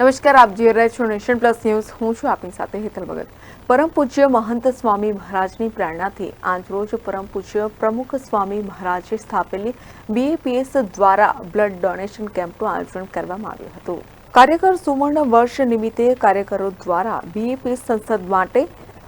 નમસ્કાર, આપ જોઈ રહ્યા છો નેશન પ્લસ ન્યૂઝ. હું છું આપની સાથે હેતલ ભગત. પરમ પૂજ્ય મહંત સ્વામી મહારાજની પ્રેરણાથી આજરોજ પરમ પૂજ્ય પ્રમુખ સ્વામી મહારાજે સ્થાપેલી બીએપીએસ દ્વારા બ્લડ ડોનેશન કેમ્પનું આયોજન કરવામાં આવ્યું હતું. કાર્યકર સુવર્ણ વર્ષ નિમિત્તે કાર્યકરો દ્વારા બીએપીએસ સંસદ માટે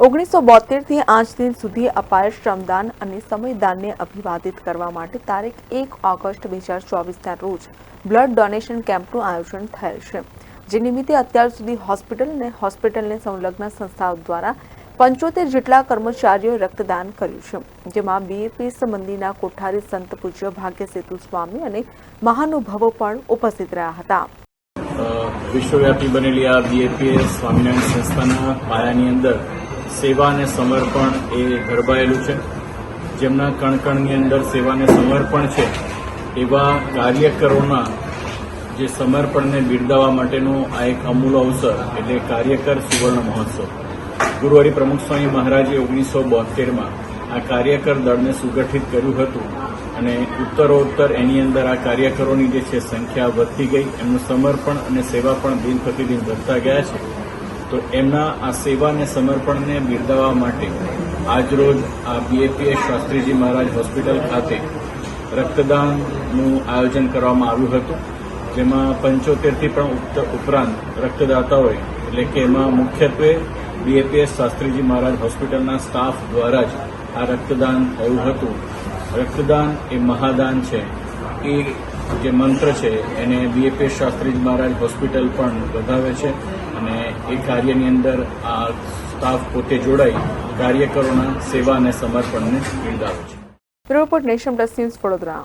ઓગણીસો બોતેરથી આજ દિન સુધી અપાયેલ શ્રમદાન અને સમયદાનને અભિવાદિત કરવા માટે તારીખ એક ઓગસ્ટ બે હજાર ચોવીસના રોજ બ્લડ ડોનેશન કેમ્પનું આયોજન થયેલ છે. જે નિમિત્તે અત્યાર સુધી હોસ્પિટલ અને હોસ્પિટલને સંલગ્ન સંસ્થાઓ દ્વારા પંચોતેર જેટલા કર્મચારીઓએ રક્તદાન કર્યું છે, જેમાં બીએપીએસ મંદિરના કોઠારી સંત પૂજ્ય ભાગ્ય સેતુ સ્વામી અને મહાનુભાવો પણ ઉપસ્થિત રહ્યા હતા. વિશ્વવ્યાપી બનેલી આ બીએપીએસ સ્વામિનારાયણ સંસ્થાના પાયાની અંદર સેવા અને સમર્પણ એ ગરબાયેલું છે. જેમના કણકણની અંદર સેવા અને સમર્પણ છે, એવા કાર્યકરોના જે સમર્પણને બિરદાવવા માટેનો આ એક અમૂલ અવસર એટલે કાર્યકર સુવર્ણ મહોત્સવ. ગુરુવારી પ્રમુખ સ્વામી મહારાજે ઓગણીસો બોતેરમાં આ કાર્યકર દળને સુગઠિત કર્યું હતું અને ઉત્તરોત્તર એની અંદર આ કાર્યકરોની જે છે સંખ્યા વધતી ગઈ, એમનું સમર્પણ અને સેવા પણ દિન પ્રતિદિન વધતા ગયા છે. તો એમના આ સેવા અને સમર્પણને બિરદાવવા માટે આજરોજ આ બીએપીએસ શાસ્ત્રીજી મહારાજ હોસ્પિટલ ખાતે રક્તદાનનું આયોજન કરવામાં આવ્યું હતું. જેમાં પંચોતેરથી પણ ઉપરાંત રક્તદાતા હોય. એટલે કે એમાં મુખ્યત્વે બીએપીએસ શાસ્ત્રીજી મહારાજ હોસ્પિટલના સ્ટાફ દ્વારા જ આ રક્તદાન થયું હતું. રક્તદાન એ મહાદાન છે. એ જે મંત્ર છે, એને બીએપીએસ શાસ્ત્રીજી મહારાજ હોસ્પિટલ પણ વધાવે છે અને એ કાર્યની અંદર આ સ્ટાફ પોતે જોડાઈ કાર્યકરોના સેવા અને સમર્પણને બિરદાવે છે. Report nation plus news Vadodara.